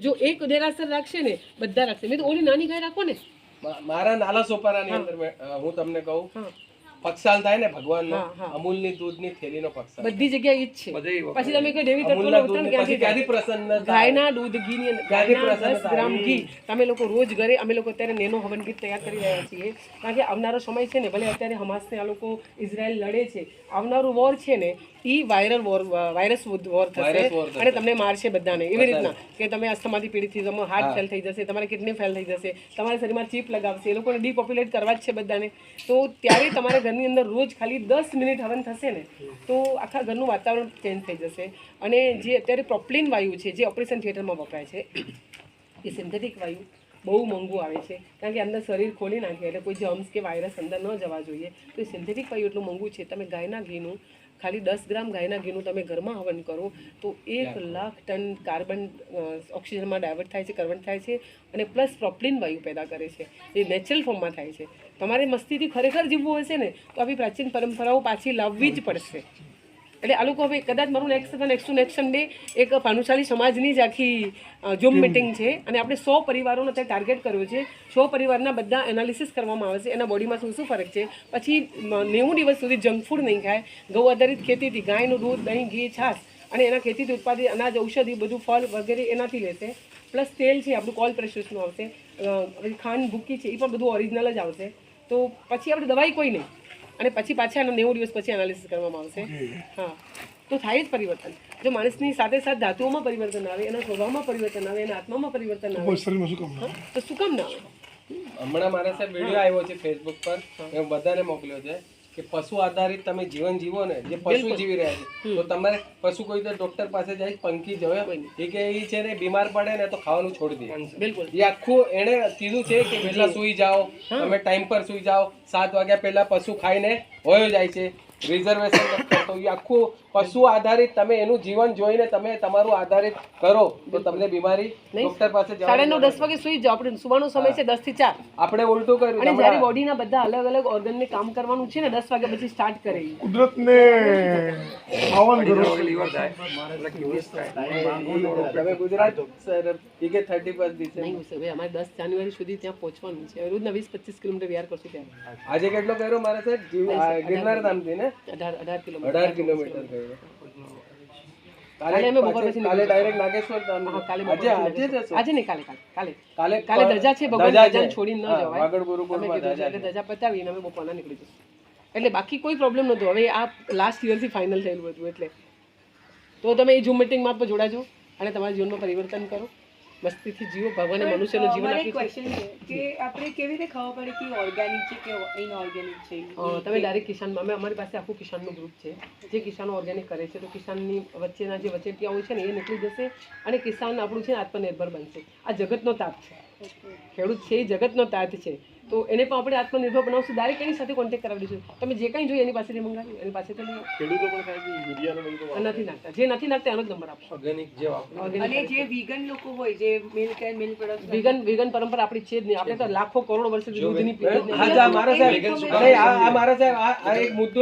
જો એક દેરાસર રાખશે ને બધા રાખશે. મેં તો ઓલી નાની ગાય રાખો ને. મારા નાલા સોપારાની અંદર હું તમને કહું પક્ષાલ થાય ને ભગવાનનો. અમૂલની દૂધની થેલીનો પક્ષાલ બધી જગ્યાએ ઈ જ છે. પછી તમે કોઈ દેવી તત્વનો પછી ક્યાંથી ક્યાંથી પ્રસન્ન? ગાયના દૂધ ઘીની ગાયના પ્રસન્ન ગ્રામ ઘી તમે લોકો રોજ ઘરે અમે લોકો અત્યારે નેનો હવન ગીત તૈયાર કરી રહ્યા છીએ. કારણ કે આવનારો સમય છે ને ભલે અત્યારે હમાસને આ લોકો ઇઝરાયલ લડે છે આવનારું વોર છે ને એ વાયરલ વોર વાયરસ વોર થશે. અને તમને મારશે બધાને એવી રીતના કે તમે અસ્થમાથી પીડિત થઈ તમારો હાર્ટ ફેલ થઈ જશે તમારે કિડની ફેલ થઈ જશે તમારા શરીરમાં ચીપ લગાવશે એ લોકોને ડીપોપ્યુલેટ કરવા જ છે બધાને. તો ત્યારે તમારા ઘરની અંદર રોજ ખાલી દસ મિનિટ હવન થશે ને, તો આખા ઘરનું વાતાવરણ ચેન્જ થઈ જશે. અને જે અત્યારે પ્રોપ્લિન વાયુ છે, જે ઓપરેશન થિયેટરમાં વપરાય છે, એ સિન્થેટિક વાયુ બહુ મોંઘું આવે છે. કારણ કે અંદર શરીર ખોલી નાખે એટલે કોઈ જમ્સ કે વાયરસ અંદર ન જવા જોઈએ. તો એ સિન્થેટિક વાયુ એટલું મોંઘું છે, તમે ગાયના ઘીનું ખાલી દસ ગ્રામ ગાયના ઘીનું તમે ઘરમાં હવન કરો તો એક લાખ ટન કાર્બન ઓક્સિજનમાં ડાયવર્ટ થાય છે કન્વર્ટ થાય છે અને પ્લસ પ્રોપ્લિન વાયુ પેદા કરે છે. એ નેચરલ ફોર્મમાં થાય છે. તમારે મસ્તીથી ખરેખર જીવવું હશે ને તો આવી પ્રાચીન પરંપરાઓ પાછી લાવવી જ પડશે. એટલે આ લોકો હવે કદાચ મારું next next to next Sunday એક ભાનુશાલી સમાજની જ આખી ઝૂમ મિટિંગ છે. અને આપણે સો પરિવારોનો અત્યારે ટાર્ગેટ કર્યો છે. સો પરિવારના બધા એનાલિસિસ કરવામાં આવે છે. એના બોડીમાં શું શું ફરક છે? પછી નેવું દિવસ સુધી જંક ફૂડ નહીં ખાય. ગૌ આધારિત ખેતીથી ગાયનું દૂધ દહીં ઘી છાશ. અને એના ખેતીથી ઉત્પાદિત અનાજ ઔષધિ બધું ફળ વગેરે એનાથી લેશે. પ્લસ તેલ છે આપણું કોલ પ્રેશરનું આવશે. ખાંડ ભૂકી છે એ પણ બધું ઓરિજિનલ જ આવશે. તો પછી આપણે દવાઈ કોઈ નહીં. અને પછી પાછા એનો નેવું દિવસ પછી એનાલિસિસ કરવામાં આવશે. હા. તો થાય જ પરિવર્તન. જો માણસની સાથે સાથે ધાતુઓમાં પરિવર્તન આવે એના સ્વભાવમાં પરિવર્તન આવે એના આત્મામાં પરિવર્તન આવે. શરીરમાં શું કામ હા, તો શું કામ ના આવે? હમણાં મારા સાહેબ વીડિયો આવ્યો છે ફેસબુક પર. હું. બધાને મોકલ્યો છે. કે પશુ આધારિત તમે જીવન જીવો ને જે પશુ જીવી રહ્યા છે. તો તમારે પશુ કોઈ તો ડોક્ટર પાસે જાય પંખી જોયો એ કે એ છે ને બીમાર પડે ને તો ખાવાનું છોડી દે. બિલકુલ. એ આખું એણે કીધું છે કે પહેલા સુઈ જાઓ તમે ટાઈમ પર સુઈ જાઓ. સાત વાગ્યા પહેલા પશુ ખાઈને હોયો જાય છે. રિઝર્વેશન આખું પશુ આધારિત તમે એનું જીવન જોઈને તમે તમારું આધારિત કરો તો તમને બીમારી ડોક્ટર પાસે સાડા નવ દસ વાગે સુઈ જાઓ. આપણે સુવાનો સમય છે દસથી ચાર. આપણે ઉલટું કર્યું અને જ્યારે બોડીના બધા અલગ અલગ ઓર્ગનને કામ કરવાનું છે ને દસ વાગ્યા પછી સ્ટાર્ટ કરે. કુદરતને આહવાન કરો તમે ગુજરાત સર કે થર્ટી ફર્સ્ટ ડિસેમ્બર નહીં અમારે દસ જાન્યુઆરી સુધી ત્યાં પહોંચવાનું છે. રોજના વીસ પચીસ કિલોમીટર વ્યાર કરશું ત્યાં. આજે કેટલો કર્યો મારે સર ગિરનાર ધામથી ને? અઢાર અઢાર કિલોમીટર. અઢાર કિલોમીટર કાલે અમે બપોર પછી કાલે ડાયરેક્ટ નાગેશ્વર કાલે આજે આજે જશો આજે નહીં કાલે કાલે કાલે. કાલે કાલે છે ભગવાન ધજા ધજાને ન જવાય. વાગડ ગુરુકુળમાં કીધું એટલે ધજા પતાવીને અમે બપોરના નીકળી જઈશું એટલે બાકી કોઈ પ્રોબ્લેમ નહોતો. હવે આ લાસ્ટ યરથી ફાઇનલ થયેલું હતું એટલે. તો તમે એ ઝૂમ મિટિંગમાં પણ જોડાજો અને તમારા જીવનમાં પરિવર્તન કરો. મસ્તીથી જીવો ભગવાને મનુષ્યનું જીવન આપ્યું છે. ક્વેશ્ચન છે કે આપણે કેવી રીતે ખબર પડે કે ઓર્ગેનિક છે કે ઇનઓર્ગેનિક છે? તમે ડાયરેક્ટ કિસાનમાં અમે અમારી પાસે આખું કિસાનનું ગ્રુપ છે. જે કિસાનો ઓર્ગેનિક કરે છે તો કિસાનની વચ્ચેના જે વચેટિયાઓ છે ને એ નીકળી જશે અને કિસાન આપણું છે આત્મનિર્ભર બનશે. આ જગતનો તાપ છે. ખેડૂત છે એ જગતનો તાત છે. તો એને પણ આપણે આત્મનિર્ભર બનાવશું. ડાયરેક્ટ એની સાથે કોન્ટેક્ટ કરાવી દઈશું તમે જે કંઈ જોઈએ એની પાસેથી મંગાવી એની પાસેથી ખેડૂતો પણ થાય યુરિયાનો નથી નાખતા. જે નથી નાખતા એનો જ નંબર આપશો ઓર્ગેનિક જે અને જે વિગન લોકો હોય જે milk and milk product vegan vegan પરંપરા આપણી છે જ નહીં. આપણે તો લાખો કરોડો વર્ષથી દૂધની પીધી જ નહીં. મારા સાહેબ આ આ મારા સાહેબ આ આ એક મુદ્દો